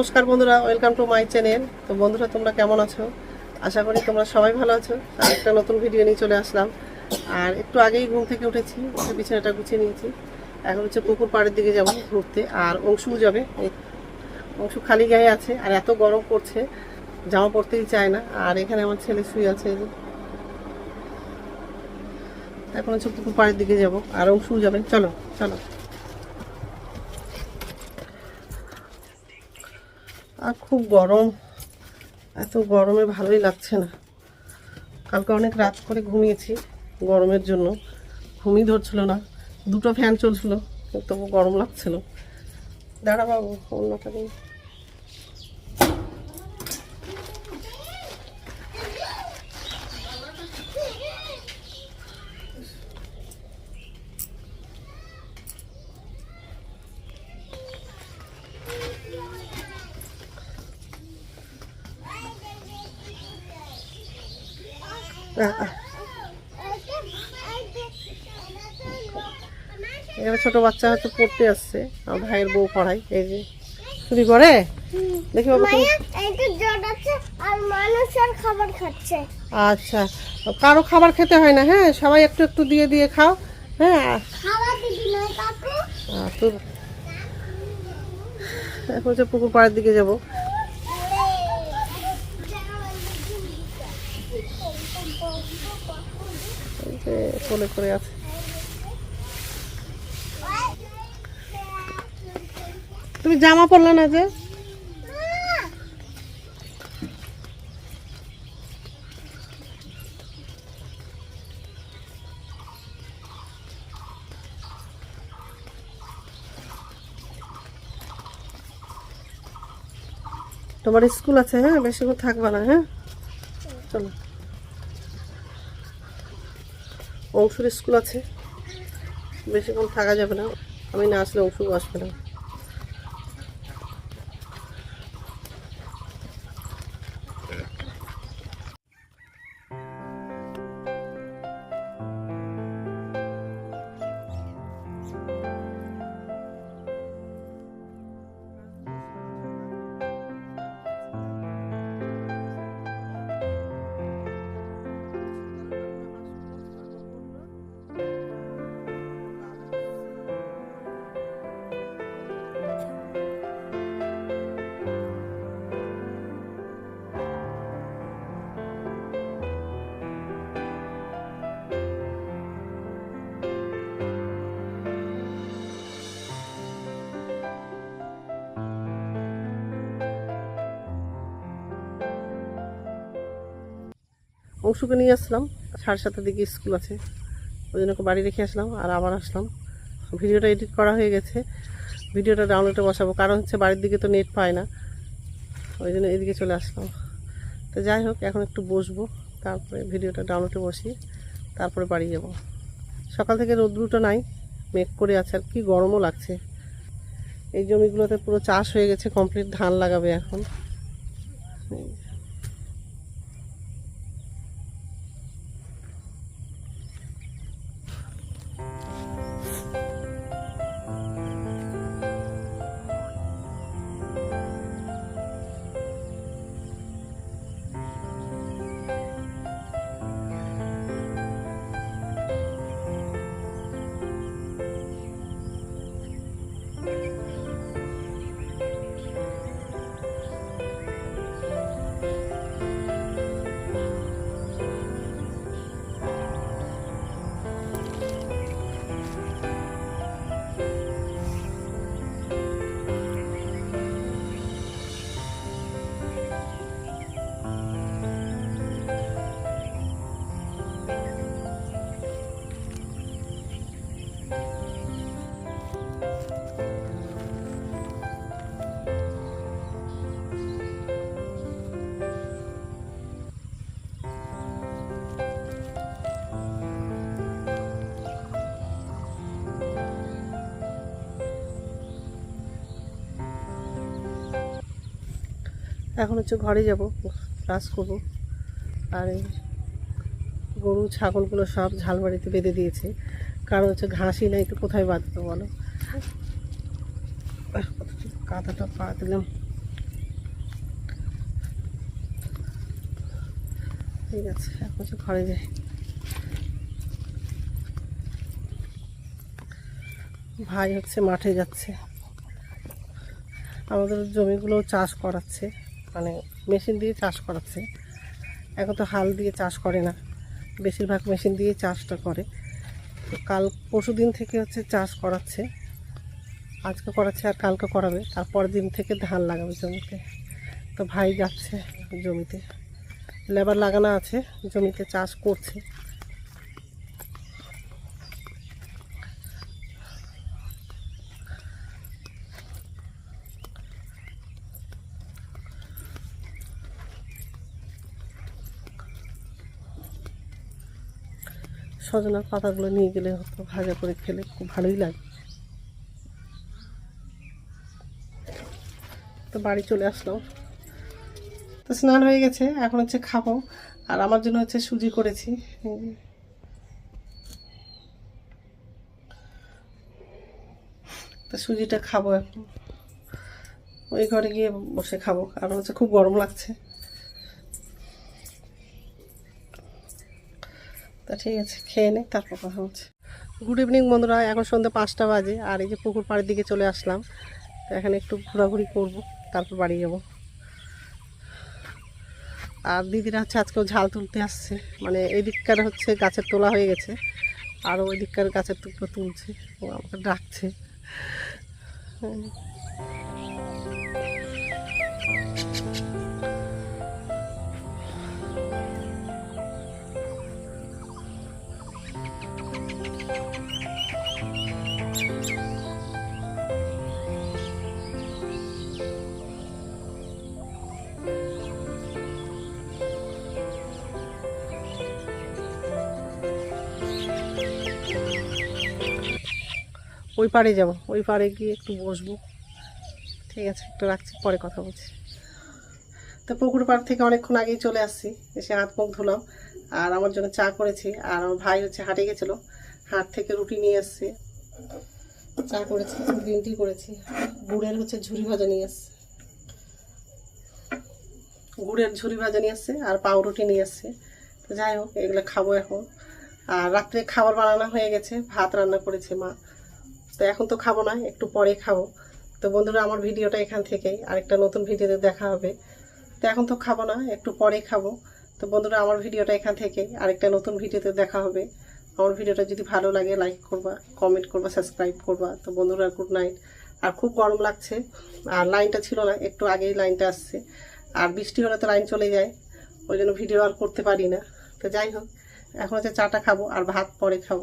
নমস্কার বন্ধুরা welcome to my channel তো বন্ধুরা, তোমরা কেমন আছো? আশা করি তোমরা সবাই ভালো আছো। একটা নতুন ভিডিও নিয়ে চলে আসলাম। আর একটু আগেই ঘুম থেকে উঠেছি, উঠে বিছানাটা গুছিয়ে নিয়েছি। এখন হচ্ছে পুকুর পাড়ের দিকে যাব ঘুরতে, আর অংশুও যাবে। অংশু খালি গায়ে আছে, আর এত গরম পড়ছে, জামা পরতেই চায় না। আর এখানে আমার ছেলে শুয়ে আছে এখন হচ্ছে পুকুর পাড়ের দিকে যাব, আর অংশুও যাবে। চলো চলো। আর খুব গরম। এত গরমে ভালোই লাগছে না। কালকে অনেক রাত করে ঘুমিয়েছি গরমের জন্য। ঘুমই ধরছিল না। দুটো ফ্যান চলছিল, তবু গরম লাগছিল। দাঁড়া বাবু, অন্যটা দিন এখানে ছোট বাচ্চা হয়তো পড়তে আসছে। আমার ভাইয়ের বউ পড়াই এই যে। চুরি করে দেখি বাবু আচ্ছা কারও খাবার খেতে হয় না হ্যাঁ? সবাই একটু একটু দিয়ে দিয়ে খাও হ্যাঁ? পুকুর পাড়ের দিকে যাব। কোলে করে আছে। তুমি জামা পরলে না যে? তোমার স্কুল আছে হ্যাঁ? বেশিক্ষণ থাকবে না হ্যাঁ? চলো। অংশুর স্কুল আছে। বেশিক্ষণ থাকা যাবে না। আমি না আসলে অংশু আসবে না। অংশুকে নিয়ে আসলাম। সাড়ে সাতটার দিকে স্কুল আছে। ওই জন্য বাড়ি রেখে আসলাম আর আবার আসলাম। ভিডিওটা এডিট করা হয়ে গেছে। ভিডিওটা ডাউনলোডে বসাবো। কারণ হচ্ছে বাড়ির দিকে তো নেট পায় না। ওই জন্য এদিকে চলে আসলাম। তো যাই হোক, এখন একটু বসবো। তারপরে ভিডিওটা ডাউনলোডে বসিয়ে তারপরে বাড়ি যাব। সকাল থেকে রোদ্রুটা নাই। মেঘ করে আছে। আর কি গরমও লাগছে। এই জমিগুলোতে পুরো চাষ হয়ে গেছে। কমপ্লিট ধান লাগাবে এখন। এখন হচ্ছে ঘরে যাব, ক্লাস করব। আর এই গরু, ছাগলগুলো সব ঝালবাড়িতে বেঁধে দিয়েছে। কারণ হচ্ছে ঘাসই নাই, তো কোথায় বাঁধবে বলো? কাঁথাটা পা দিলাম ঠিক আছে, এখন হচ্ছে ঘরে যাই। ভাই হচ্ছে মাঠে যাচ্ছে। আমাদের জমিগুলো চাষ করাচ্ছে। মানে মেশিন দিয়ে চাষ করাচ্ছে। এখন তো হাল দিয়ে চাষ করে না। বেশিরভাগ মেশিন দিয়ে চাষটা করে। তো কাল পরশু দিন থেকে হচ্ছে চাষ করাচ্ছে। আজকে করাচ্ছে আর কালকে করাবে। তারপর দিন থেকে ধান লাগাবে জমিতে। তো ভাই যাচ্ছে জমিতে। লেবার লাগানো আছে, জমিতে চাষ করছে। সজনার পাতাগুলো নিয়ে গেলে হতো ভাজা করে খেলে খুব ভালোই লাগে। তো বাড়ি চলে আসলাম। তো স্নান হয়ে গেছে, এখন হচ্ছে খাব। আর আমার জন্য হচ্ছে সুজি করেছি। তো সুজিটা খাব এখন। ওই ঘরে গিয়ে বসে খাব। কারণ হচ্ছে খুব গরম লাগছে। তা ঠিক আছে, খেয়ে নে, তারপর কথা হচ্ছে। গুড ইভিনিং বন্ধুরা, এখন সন্ধ্যা পাঁচটা বাজে, আর এই যে পুকুর পাড়ের দিকে চলে আসলাম। তো এখানে একটু ঘোরাঘুরি করব, তারপর বাড়ি যাব। আর দিদিরা হচ্ছে আজকেও ঝাল তুলতে আসছে। মানে এই দিককার হচ্ছে গাছের তোলা হয়ে গেছে, আর ওই দিককার গাছের টুকরো তুলছে, ও আমাকে ডাকছে। ওই পাড়ে যাব, ওই পাড়ে গিয়ে একটু বসবো। ঠিক আছে, একটু রাখছি, পরে কথা বলছি। তো পুকুর পাড় থেকে অনেকক্ষণ আগেই চলে আসছি, এসে হাত মুখ ধুলাম, আর আমার জন্য চা করেছি, আর আমার ভাই হচ্ছে হাটে গেছিল, হাট থেকে রুটি নিয়ে এসছে। চা করেছি, গ্রিন টি করেছি, গুড়ের হচ্ছে ঝুরি ভাজা নিয়ে এসছে। গুড়ের ঝুরি ভাজা নিয়ে এসছে, আর পাউরুটি নিয়ে এসছে। তো যাই হোক, এগুলো খাব এখন। আর রাত্রে খাবার বানানো হয়ে গেছে, ভাত রান্না করেছে মা। তো এখন তো খাব না, একটু পরে খাব। তো বন্ধুরা, আমার ভিডিওটা এখান থেকেই, আরেকটা নতুন ভিডিওতে দেখা হবে। তো এখন তো খাব না, একটু পরে খাব। তো বন্ধুরা, আমার ভিডিওটা এখান থেকেই, আরেকটা নতুন ভিডিওতে দেখা হবে। আমার ভিডিওটা যদি ভালো লাগে লাইক করবা কমেন্ট করবা সাবস্ক্রাইব করবা। তো বন্ধুরা গুড নাইট আর খুব গরম লাগছে, আর লাইনটা ছিল না, একটু আগেই লাইনটা আসছে। আর বৃষ্টি হলে তো লাইন চলে যায়, ওই জন্য ভিডিও আর করতে পারি না। তো যাই হোক, এখন হচ্ছে চাটা খাব, আর ভাত পরে খাব।